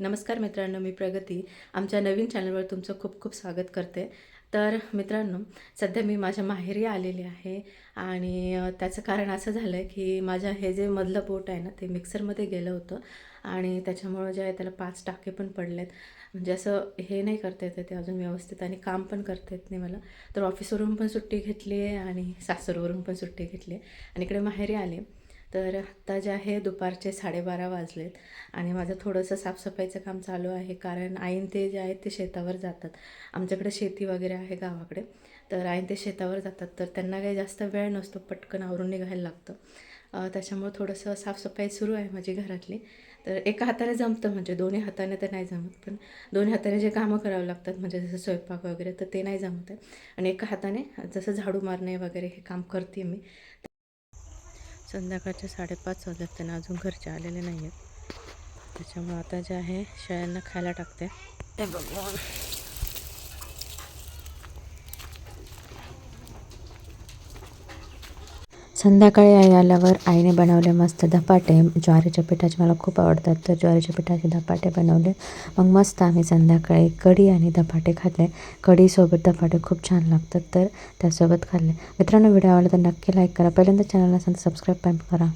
नमस्कार मित्रांनो मी प्रगती. आमच्या नवीन चॅनलवर तुमचं खूप खूप स्वागत करते. तर मित्रांनो सध्या मी माझ्या माहेरी आलेली आहे आणि त्याचं कारण असं झालं आहे की माझ्या हे जे मधलं बोट आहे ना ते मिक्सरमध्ये गेलं होतं आणि त्याच्यामुळं जे आहे त्याला पाच टाके पण पडलेत. म्हणजे असं हे नाही करता येतं ते अजून व्यवस्थित आणि काम पण करता येत नाही मला. तर ऑफिसवरून पण सुट्टी घेतली आहे आणि सासरवरून पण सुट्टी घेतली आहे. आणि इकडे माहेरी आले तर आत्ता जे आहे दुपारचे साडेबारा वाजलेत आणि माझं थोडंसं साफसफाईचं काम चालू आहे कारण आईन ते जे आहेत ते शेतावर जातात. आमच्याकडे शेती वगैरे आहे गावाकडे. तर आईन ते शेतावर जातात तर त्यांना काही जास्त वेळ नसतो पटकन आवरून निघायला लागतं. त्याच्यामुळं थोडंसं साफसफाई सुरू आहे माझी घरातली. तर एका हाताने जमतं म्हणजे दोन्ही हाताने तर नाही जमत पण दोन्ही हाताने जे कामं करावं लागतात म्हणजे जसं स्वयंपाक वगैरे तर ते नाही जमत आहे. आणि एका हाताने जसं झाडू मारणे वगैरे हे काम करते मी संध्याकाळचे साडेपाच वाजलेत त्यांना अजून घरचे आलेले नाही आहेत त्याच्यामुळं आता जे आहे शेळ्यांना खायला टाकते. ते बघून संध्याकाळी आई आल्यावर आईने बनवले मस्त धपाटे. ज्वारीच्या पिठाचे मला खूप आवडतात तर ज्वारीच्या पिठाचे धपाटे बनवले. मग मस्त आम्ही संध्याकाळी कढी आणि धपाटे खाल्ले. कढीसोबत धपाटे खूप छान लागतात तर त्यासोबत खाल्ले. मित्रांनो व्हिडिओ आवडला तर नक्की लाईक करा. पहिल्यांदा चॅनलला सबस्क्राईब पण करा.